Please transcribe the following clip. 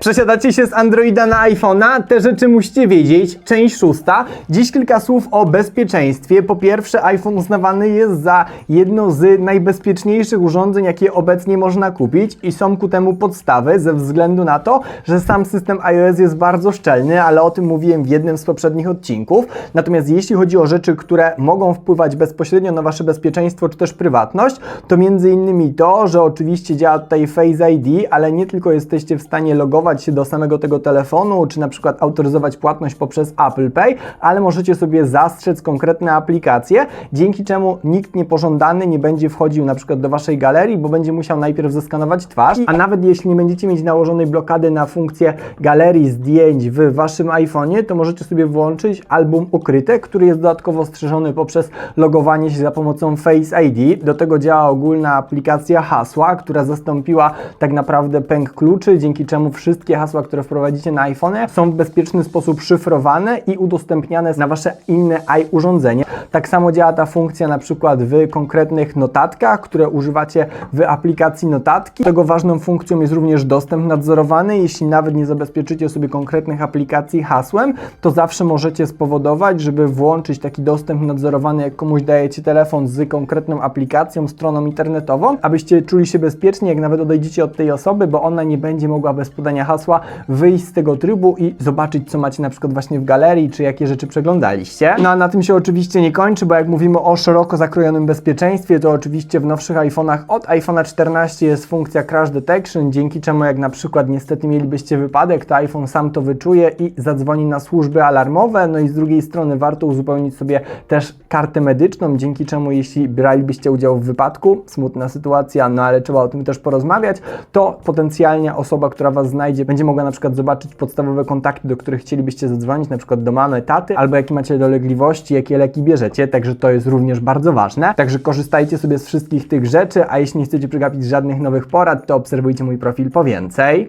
Przesiadacie się z Androida na iPhone'a? Te rzeczy musicie wiedzieć. Część szósta. Dziś kilka słów o bezpieczeństwie. Po pierwsze, iPhone uznawany jest za jedno z najbezpieczniejszych urządzeń, jakie obecnie można kupić i są ku temu podstawy ze względu na to, że sam system iOS jest bardzo szczelny, ale o tym mówiłem w jednym z poprzednich odcinków. Natomiast jeśli chodzi o rzeczy, które mogą wpływać bezpośrednio na wasze bezpieczeństwo czy też prywatność, to między innymi to, że oczywiście działa tutaj Face ID, ale nie tylko jesteście w stanie logować się do samego tego telefonu, czy na przykład autoryzować płatność poprzez Apple Pay, ale możecie sobie zastrzec konkretne aplikacje, dzięki czemu nikt niepożądany nie będzie wchodził na przykład do waszej galerii, bo będzie musiał najpierw zeskanować twarz, a nawet jeśli nie będziecie mieć nałożonej blokady na funkcję galerii zdjęć w waszym iPhone'ie, to możecie sobie włączyć album ukryte, który jest dodatkowo strzeżony poprzez logowanie się za pomocą Face ID. Do tego działa ogólna aplikacja hasła, która zastąpiła tak naprawdę pęk kluczy, dzięki czemu wszystkie hasła, które wprowadzicie na iPhone są w bezpieczny sposób szyfrowane i udostępniane na wasze inne urządzenie. Tak samo działa ta funkcja na przykład w konkretnych notatkach, które używacie w aplikacji notatki. Tego ważną funkcją jest również dostęp nadzorowany. Jeśli nawet nie zabezpieczycie sobie konkretnych aplikacji hasłem, to zawsze możecie spowodować, żeby włączyć taki dostęp nadzorowany, jak komuś dajecie telefon z konkretną aplikacją, stroną internetową, abyście czuli się bezpiecznie, jak nawet odejdziecie od tej osoby, bo ona nie będzie mogła bez podania hasła wyjść z tego trybu i zobaczyć, co macie na przykład właśnie w galerii, czy jakie rzeczy przeglądaliście. No a na tym się oczywiście nie kończy, bo jak mówimy o szeroko zakrojonym bezpieczeństwie, to oczywiście w nowszych iPhone'ach od iPhone'a 14 jest funkcja Crash Detection, dzięki czemu jak na przykład niestety mielibyście wypadek, to iPhone sam to wyczuje i zadzwoni na służby alarmowe. No i z drugiej strony warto uzupełnić sobie też kartę medyczną, dzięki czemu jeśli bralibyście udział w wypadku, smutna sytuacja, no ale trzeba o tym też porozmawiać, to potencjalnie osoba, która Was znajdzie, będzie mogła na przykład zobaczyć podstawowe kontakty, do których chcielibyście zadzwonić, na przykład do mamy, taty, albo jakie macie dolegliwości, jakie leki bierzecie, także to jest również bardzo ważne. Także korzystajcie sobie z wszystkich tych rzeczy, a jeśli nie chcecie przegapić żadnych nowych porad, to obserwujcie mój profil po więcej.